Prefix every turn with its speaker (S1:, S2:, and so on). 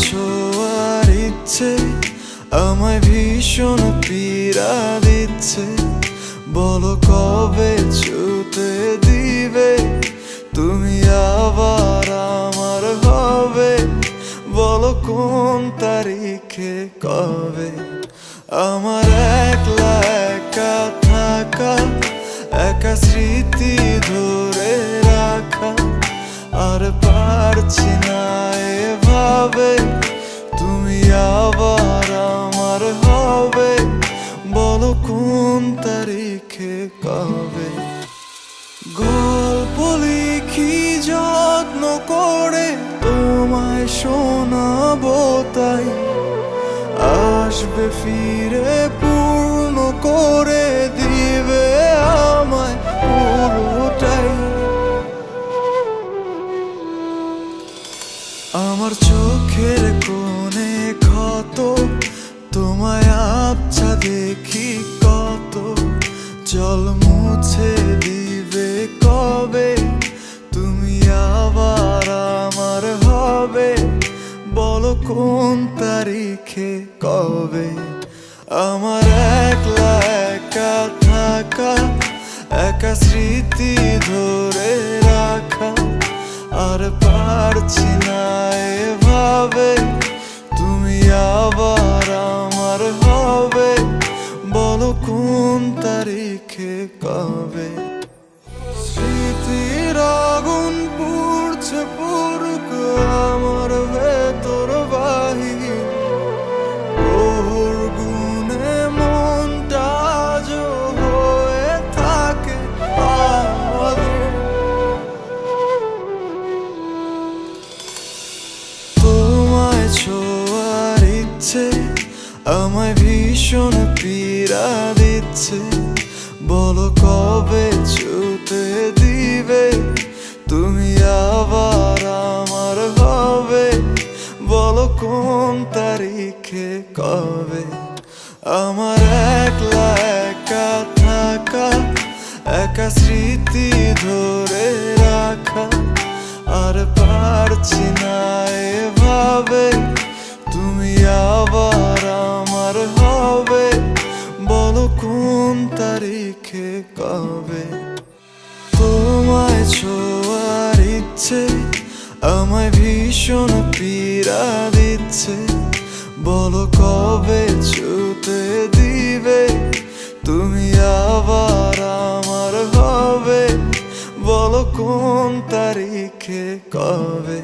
S1: ছোঁয়ার ইচ্ছে, আমায় ভীষণ পীড়া দিচ্ছে। বলো কবে ছুতে দিবে? তুমি আবার আমার হবে। বলো কোন তারিখে কবে? আমার একলা একা থাকা, একা স্মৃতি ধরে রাখা। আর পারছি না এভাবে। কোন তারিখে কবে গল্প লিখি, যত্ন করে তোমায় শোনাবো তাই। আসবে ফিরে, পূর্ণ করে দিবে আমায় পুরোটাই। আমার চোখের কোণে ক্ষত, তোমায় আবছা দেখি জল মুছে দিবে কবে? তুমি আবার আমার হবে। বলো কোন তারিখে কবে? আমার একলা একা থাকা, একা স্মৃতি ধরে রাখা, আর পারছি না তারিখে কবে? স্মৃতির আগুন পুড়ছে পুরুক আমার ভেতর ওর গুনে থাকে তোমায় ইচ্ছে, আমায় ভীষণ পীড়া দিচ্ছে বলো কবে ছুতে দিবে? তুমি আবার আমার হবে। বলো কোন তারিখে কবে? আমার একলা একা থাকা, একা স্মৃতি ধরে রাখা, আর পারছি না এভাবে। তুমি আবার আমার হবে। কোন তারিখে কবে? তোমায় ছোঁয়ার ইচ্ছে, আমায় ভীষণ পীড়া দিচ্ছে। বলো কবে ছুতে দিবে? তুমি আবার আমার হবে। বলো কোন তারিখে কবে?